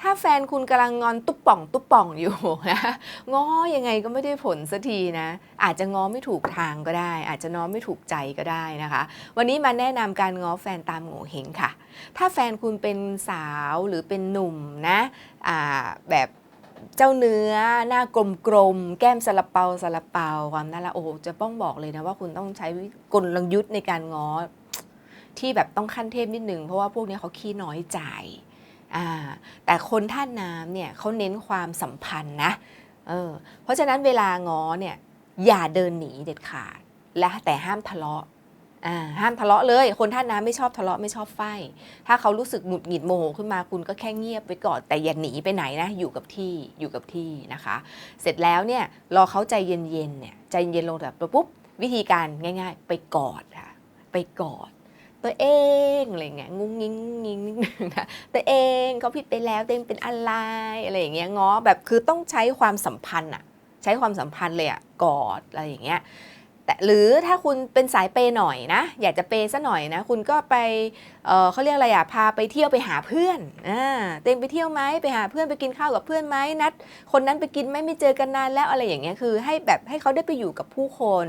ถ้าแฟนคุณกำลังงอนตุ๊บป่องตุ๊บป่องอยู่นะง้อยังไงก็ไม่ได้ผลสักทีนะ อาจจะง้อไม่ถูกทางก็ได้ อาจจะง้อไม่ถูกใจก็ได้นะคะ วันนี้มาแนะนำการง้อแฟนตามโง่เฮงค่ะ ถ้าแฟนคุณเป็นสาวหรือเป็นหนุ่มนะแบบเจ้าเนื้อหน้ากลมๆ แก้มสลับเปาสลับเปาความน่ารักโอ้จะต้องบอกเลยนะว่าคุณต้องใช้กลยุทธ์ในการง้อที่แบบต้องขั้นเทพนิดนึงเพราะว่าพวกนี้เขาขี้น้อยใจ แต่คนท่าตุน้ำเนี่ยเขาเน้นความสัมพันธ์นะเออเพราะฉะนั้นเวลาง้อเนี่ยอย่าเดินหนีเด็ดขาด และแต่ห้ามทะเลาะห้ามทะเลาะเลย คนท่าตุน้ำไม่ชอบทะเลาะไม่ชอบไฟถ้าเขารู้สึกหงุดหงิดโมโหขึ้นมาคุณก็แค่เงียบไปก่อนแต่อย่าหนีไปไหนนะอยู่กับที่อยู่กับที่นะคะ เสร็จแล้วเนี่ยรอเขาใจเย็นๆเนี่ยใจเย็นลงแบบปุ๊บวิธีการง่าย ๆ ไปกอดค่ะไปกอด ตัวเองอะไรเงี้ยงุ้งงิ้งง งนิดนึงนะตัวเองเขาผิดไปแล้วตัวเองเป็นอะไรอะไรอย่างเงี้ยง้อแบบคือต้องใช้ความสัมพันธ์อะใช้ความสัมพันธ์เลยอะกอดอะไรอย่างเงี้ยแต่หรือถ้าคุณเป็นสายเปย์หน่อยนะ อยากจะเปย์ซะหน่อยนะ คุณก็ไปเออเขาเรียกอะไรอะพาไปเที่ยวไปหาเพื่อนอ่าเต็มไปเที่ยวไหมไปหาเพื่อนไปกินข้าวกับเพื่อนไหมนัด คนนั้นไปกินไหมไม่เจอกันนานแล้วอะไรอย่างเงี้ยคือ ให้แบบให้เขาได้ไปอยู่กับผู้คน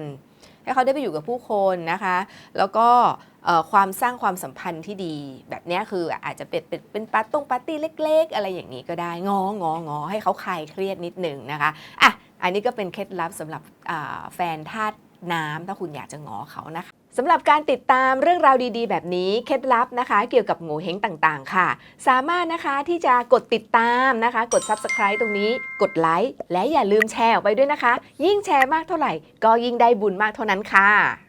ให้เขาได้ไปอยู่กับผู้คนนะคะ แล้วก็ความสร้างความสัมพันธ์ที่ดี แบบนี้คืออาจจะเป็นเป็นเป็นปาร์ตงปาร์ตี้เล็ก ๆ อะไรอย่างนี้ก็ได้งององอให้เขาคลายเครียดนิดหนึ่งนะคะอะอันนี้ก็เป็นเคล็ดลับสำหรับแฟนธาตุน้ำถ้าคุณอยากจะงอเขานะคะ สำหรับการติดตามเรื่องราวดีๆ แบบนี้เคล็ดลับนะคะ เกี่ยวกับโงูเฮงต่างๆ ค่ะ สามารถนะคะที่จะกดติดตามนะคะ กด subscribe ตรงนี้ กดไลค์และอย่าลืมแชร์ออกไปด้วยนะคะ ยิ่งแชร์มากเท่าไหร่ ก็ยิ่งได้บุญมากเท่านั้นค่ะ